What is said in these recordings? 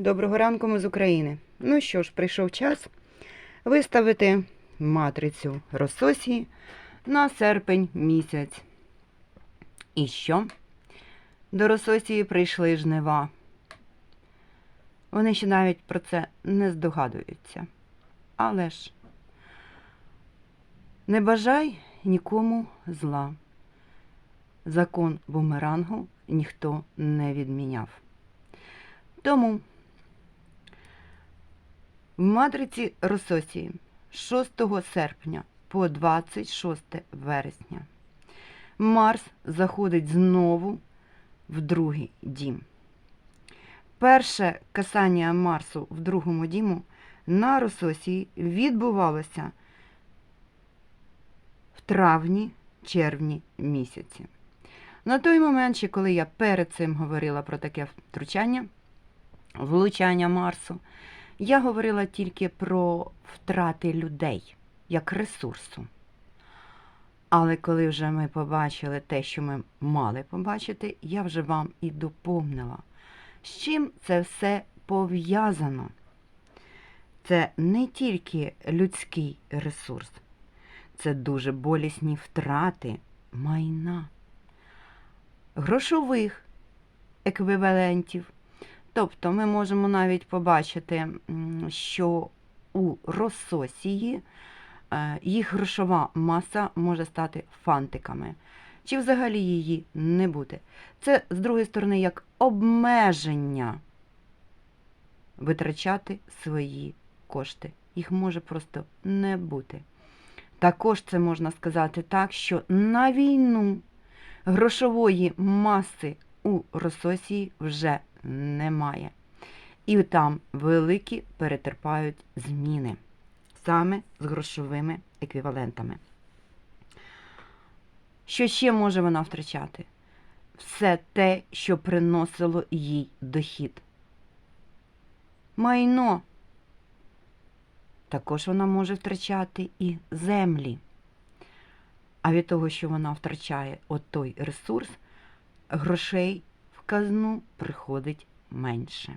Доброго ранку ми з України. Ну що ж, прийшов час виставити матрицю Рососії на серпень місяць. І що? До Рососії прийшли жнива. Вони ще навіть про це не здогадуються. Але ж не бажай нікому зла. Закон бумерангу ніхто не відміняв. Тому в матриці Рососії 6 серпня по 26 вересня Марс заходить знову в другий дім. Перше касання Марсу в другому діму на Рососії відбувалося в травні-червні місяці. На той момент, ще коли я перед цим говорила про таке втручання, влучання Марсу, я говорила тільки про втрати людей як ресурсу. Але коли вже ми побачили те, що ми мали побачити, я вже вам і доповнила, з чим це все пов'язано. Це не тільки людський ресурс, це дуже болісні втрати майна, грошових еквівалентів. Тобто ми можемо навіть побачити, що у Рососії е, їх грошова маса може стати фантиками, чи взагалі її не бути. Це, з другої сторони, як обмеження витрачати свої кошти. Їх може просто не бути. Також це можна сказати так, що на війну грошової маси у Рососії вже немає. І там великі перетерпають зміни саме з грошовими еквівалентами. Що ще може вона втрачати? Все те, що приносило їй дохід. Майно. Також вона може втрачати і землі. А від того, що вона втрачає от той ресурс, грошей казну приходить менше.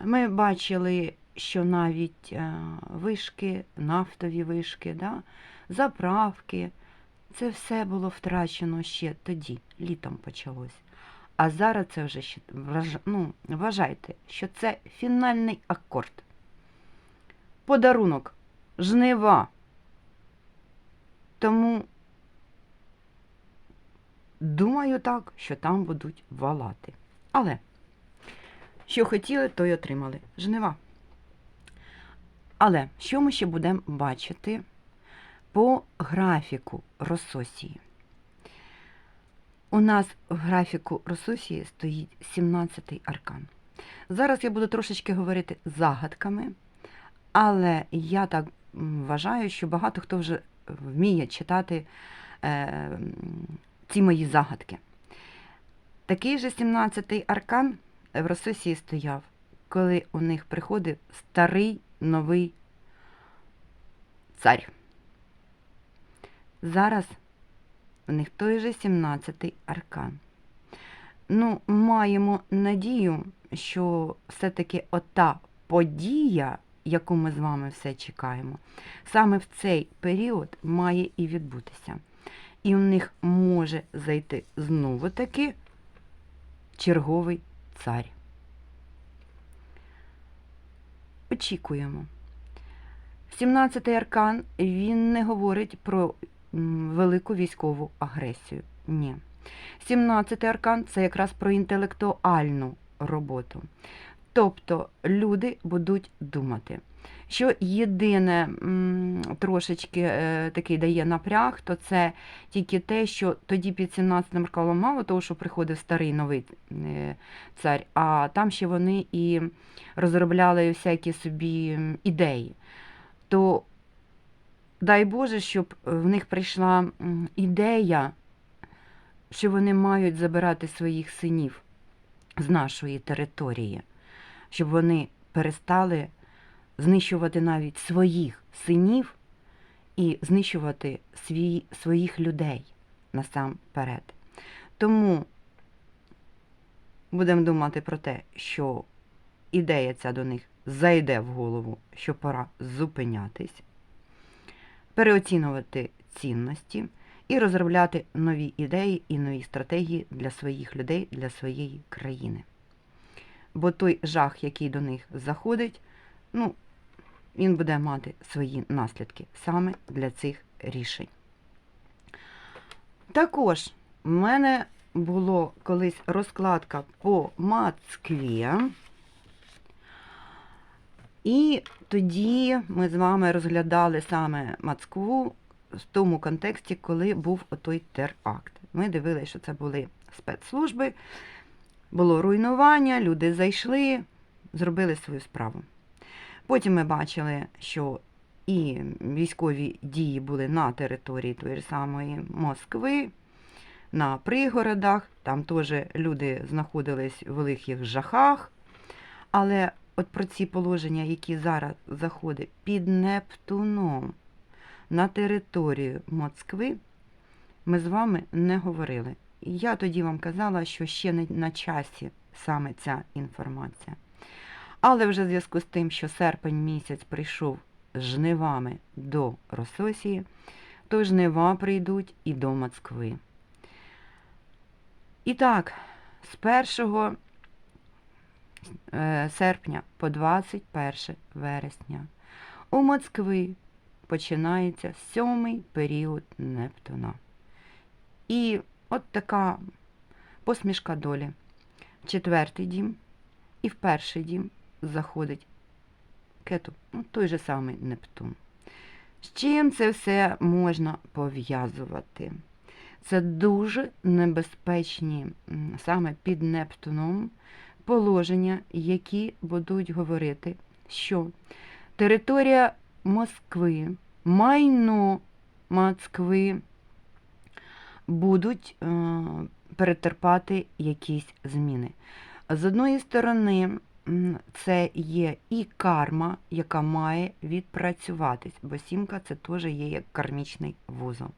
Ми бачили, що навіть е, вишки, нафтові вишки, да, заправки, це все було втрачено ще тоді, літом почалось. А зараз це вже ну, вважайте, що це фінальний акорд. Подарунок, жнива. Тому думаю так, що там будуть валати. Але що хотіли, то й отримали. Жнива. Але що ми ще будемо бачити по графіку Рососії? У нас в графіку Рососії стоїть 17-й аркан. Зараз я буду трошечки говорити загадками, але я так вважаю, що багато хто вже вміє читати е, ці мої загадки. Такий же 17-й аркан в Рососії стояв, коли у них приходив старий новий цар. Зараз у них той же 17-й аркан. Ну, маємо надію, що все-таки ота подія, яку ми з вами все чекаємо, саме в цей період має і відбутися. І в них може зайти знову таки черговий цар. Очікуємо. 17-й аркан він не говорить про велику військову агресію. Ні. 17-й аркан це якраз про інтелектуальну роботу. Тобто люди будуть думати. Що єдине трошечки е, такий дає напряг, то це тільки те, що тоді під 17 арканом мало того, що приходив старий новий е, цар, а там ще вони і розробляли всякі собі ідеї. То дай Боже, щоб в них прийшла ідея, що вони мають забирати своїх синів з нашої території, щоб вони перестали знищувати навіть своїх синів і знищувати свій, своїх людей насамперед. Тому будемо думати про те, що ідея ця до них зайде в голову, що пора зупинятись, переоцінювати цінності і розробляти нові ідеї і нові стратегії для своїх людей, для своєї країни. Бо той жах, який до них заходить, ну, він буде мати свої наслідки саме для цих рішень. Також в мене було колись розкладка по Москві. І тоді ми з вами розглядали саме Москву в тому контексті, коли був отой теракт. Ми дивилися, що це були спецслужби, було руйнування, люди зайшли, зробили свою справу. Потім ми бачили, що і військові дії були на території тої ж самої Москви, на пригородах, там теж люди знаходились в великих жахах. Але от про ці положення, які зараз заходять під Нептуном на територію Москви, ми з вами не говорили. Я тоді вам казала, що ще не на часі саме ця інформація. Але вже в зв'язку з тим, що серпень місяць прийшов жнивами до Рососії, то жнива прийдуть і до Москви. І так, з 1 е, серпня по 21 вересня у Москви починається сьомий період Нептуна. І от така посмішка долі. В четвертий дім і в перший дім заходить кету, ну, той же самий Нептун. З чим це все можна пов'язувати? Це дуже небезпечні саме під Нептуном положення, які будуть говорити, що територія Москви, майно Москви будуть е, перетерпати якісь зміни. З одної сторони, це є і карма, яка має відпрацюватись, бо сімка це теж є як кармічний вузол.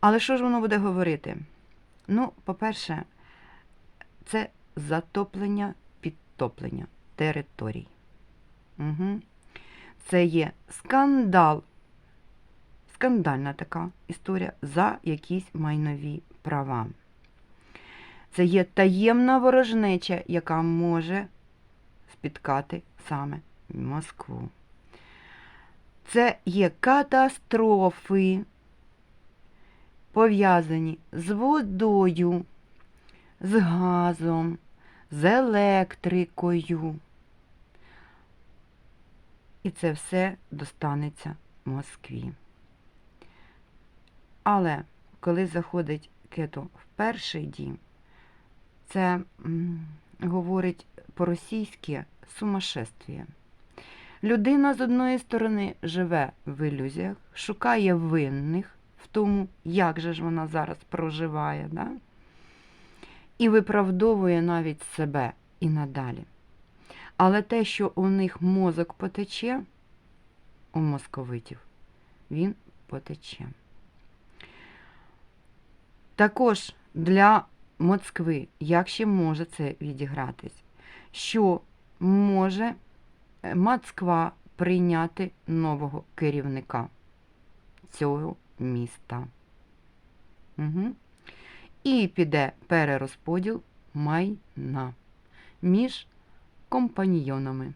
Але що ж воно буде говорити? Ну, по-перше, це затоплення, підтоплення територій. Угу. Це є скандал, скандальна така історія за якісь майнові права. Це є таємна ворожнеча, яка може спіткати саме Москву. Це є катастрофи, пов'язані з водою, з газом, з електрикою. І це все достанеться Москві. Але коли заходить кето в перший дім, це м, говорить по-російськи сумасшествие. Людина з одної сторони живе в ілюзіях, шукає винних в тому, як же ж вона зараз проживає, да? і виправдовує навіть себе і надалі. Але те, що у них мозок потече, у московитів, він потече. Також для Москви, як ще може це відігратись, що може е, Москва прийняти нового керівника цього міста. Угу. І піде перерозподіл майна між компаньйонами.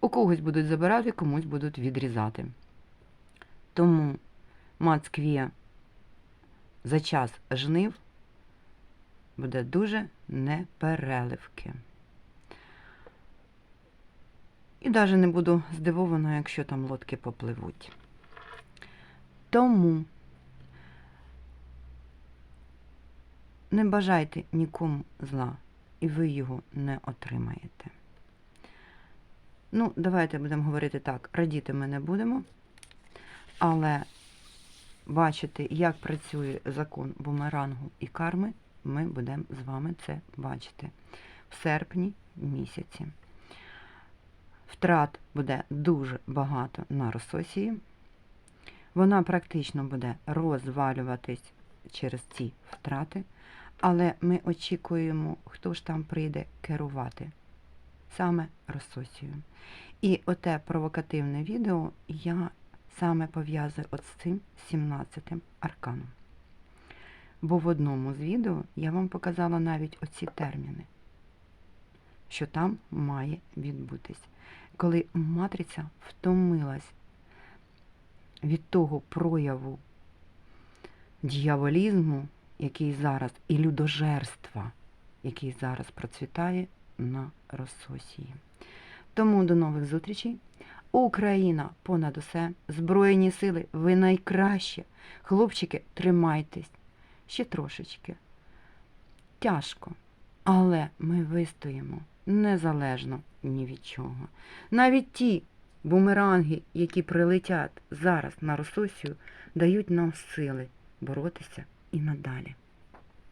У когось будуть забирати, комусь будуть відрізати. Тому Москві за час жнив буде дуже непереливки. І навіть не буду здивована, якщо там лодки попливуть. Тому не бажайте нікому зла, і ви його не отримаєте. Ну, давайте будемо говорити так, радіти ми не будемо, але бачити, як працює закон бумерангу і карми, ми будемо з вами це бачити в серпні місяці. Втрат буде дуже багато на Рососії. Вона практично буде розвалюватись через ці втрати, Але ми очікуємо, хто ж там прийде керувати. Саме Рососію. І оте провокативне відео я саме пов'язую от з цим 17-м арканом. Бо в одному з відео я вам показала навіть оці терміни, що там має відбутись. Коли матриця втомилась від того прояву дьяволізму, який зараз, і людожерства, який зараз процвітає на Рососії. Тому до нових зустрічей. Україна понад усе, Збройні сили, ви найкраще. Хлопчики, тримайтесь ще трошечки. Тяжко, але ми вистоїмо незалежно ні від чого. Навіть ті бумеранги, які прилетять зараз на Рососію, дають нам сили боротися і надалі.